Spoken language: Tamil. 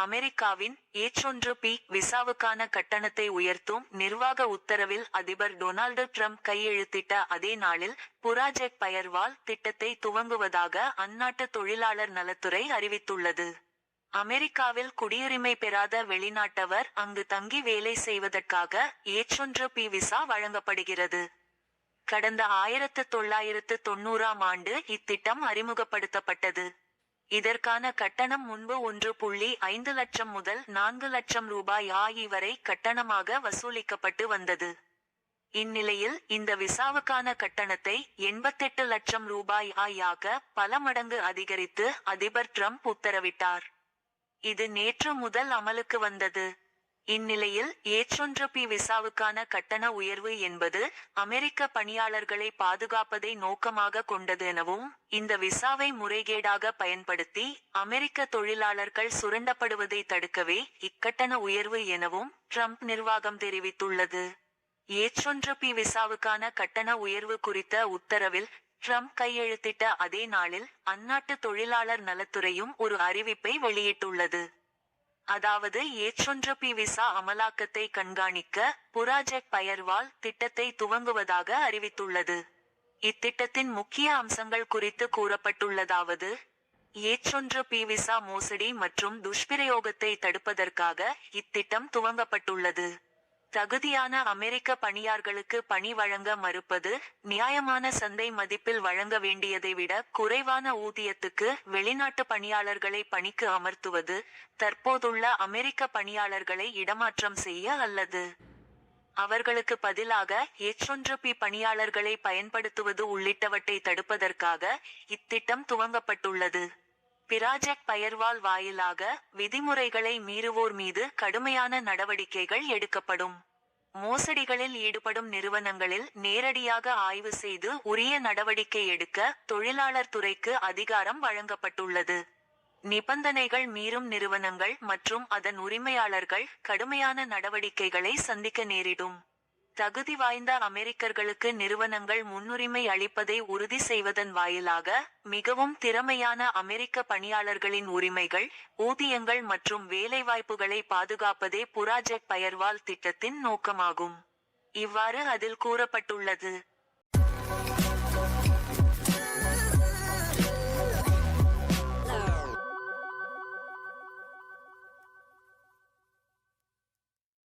அமெரிக்காவின் ஏற்றொன்று பி விசாவுக்கான கட்டணத்தை உயர்த்தும் நிர்வாக உத்தரவில் அதிபர் டொனால்டு ட்ரம்ப் கையெழுத்திட்ட அதே நாளில் புராஜெக்ட் பயர்வால் திட்டத்தை துவங்குவதாக அந்நாட்டு தொழிலாளர் நலத்துறை அறிவித்துள்ளது. அமெரிக்காவில் குடியுரிமை பெறாத வெளிநாட்டவர் அங்கு தங்கி வேலை செய்வதற்காக ஏற்றொன்று பி விசா வழங்கப்படுகிறது. கடந்த ஆயிரத்து தொள்ளாயிரத்து தொண்ணூறாம் ஆண்டு இத்திட்டம் அறிமுகப்படுத்தப்பட்டது. இதற்கான கட்டணம் முன்பு ஒன்று புள்ளி ஐந்து லட்சம் முதல் நான்கு லட்சம் ரூபாய் ஆகி வரை கட்டணமாக வசூலிக்கப்பட்டு வந்தது. இந்நிலையில் இந்த விசாவுக்கான கட்டணத்தை எண்பத்தெட்டு லட்சம் ரூபாய் ஆயாக பல மடங்கு அதிகரித்து அதிபர் ட்ரம்ப் உத்தரவிட்டார். இது நேற்று முதல் அமலுக்கு வந்தது. இந்நிலையில் ஏற்றொன்று பி விசாவுக்கான கட்டண உயர்வு என்பது அமெரிக்க பணியாளர்களை பாதுகாப்பதை நோக்கமாக கொண்டது எனவும் இந்த விசாவை முறைகேடாக பயன்படுத்தி அமெரிக்க தொழிலாளர்கள் சுரண்டப்படுவதை தடுக்கவே இக்கட்டண உயர்வு எனவும் ட்ரம்ப் நிர்வாகம் தெரிவித்துள்ளது. ஏற்றொன்று பி விசாவுக்கான கட்டண உயர்வு குறித்த உத்தரவில் ட்ரம்ப் கையெழுத்திட்ட அதே நாளில் அந்நாட்டு தொழிலாளர் நலத்துறையும் ஒரு அறிவிப்பை வெளியிட்டுள்ளது. அதாவது ஏற்றொன்று பி விசா அமலாக்கத்தை கண்காணிக்க புராஜெக்ட் பயர்வால் திட்டத்தை துவங்குவதாக அறிவித்துள்ளது. இத்திட்டத்தின் முக்கிய அம்சங்கள் குறித்து கூறப்பட்டுள்ளதாவது ஏற்றொன்று பி விசா மோசடி மற்றும் துஷ்பிரயோகத்தை தடுப்பதற்காக இத்திட்டம் துவங்கப்பட்டுள்ளது. தகுதியான அமெரிக்க பணியார்களுக்கு பணி வழங்க மறுப்பது நியாயமான சந்தை மதிப்பில் வழங்க வேண்டியதை விட குறைவான ஊதியத்துக்கு வெளிநாட்டு பணியாளர்களை பணிக்கு அமர்த்துவது தற்போதுள்ள அமெரிக்க பணியாளர்களை இடமாற்றம் செய்ய அல்லது அவர்களுக்கு பதிலாக ஏற்றொன்று பி பணியாளர்களை பயன்படுத்துவது உள்ளிட்டவற்றை தடுப்பதற்காக இத்திட்டம் துவங்கப்பட்டுள்ளது. பிராஜெக்ட் பயர்வால் வாயிலாக விதிமுறைகளை மீறுவோர் மீது கடுமையான நடவடிக்கைகள் எடுக்கப்படும். மோசடிகளில் ஈடுபடும் நிறுவனங்களில் நேரடியாக ஆய்வு செய்து உரிய நடவடிக்கை எடுக்க தொழிலாளர் துறைக்கு அதிகாரம் வழங்கப்பட்டுள்ளது. நிபந்தனைகள் மீறும் நிறுவனங்கள் மற்றும் அதன் உரிமையாளர்கள் கடுமையான நடவடிக்கைகளை சந்திக்க நேரிடும். தகுதி வாய்ந்த அமெரிக்கர்களுக்கு நிறுவனங்கள் முன்னுரிமை அளிப்பதை உறுதி செய்வதன் வாயிலாக மிகவும் திறமையான அமெரிக்க பணியாளர்களின் உரிமைகள் ஊதியங்கள் மற்றும் வேலைவாய்ப்புகளை பாதுகாப்பதே புராஜெக்ட் பயர்வால் திட்டத்தின் நோக்கமாகும். இவ்வாறு அதில் கூறப்பட்டுள்ளது.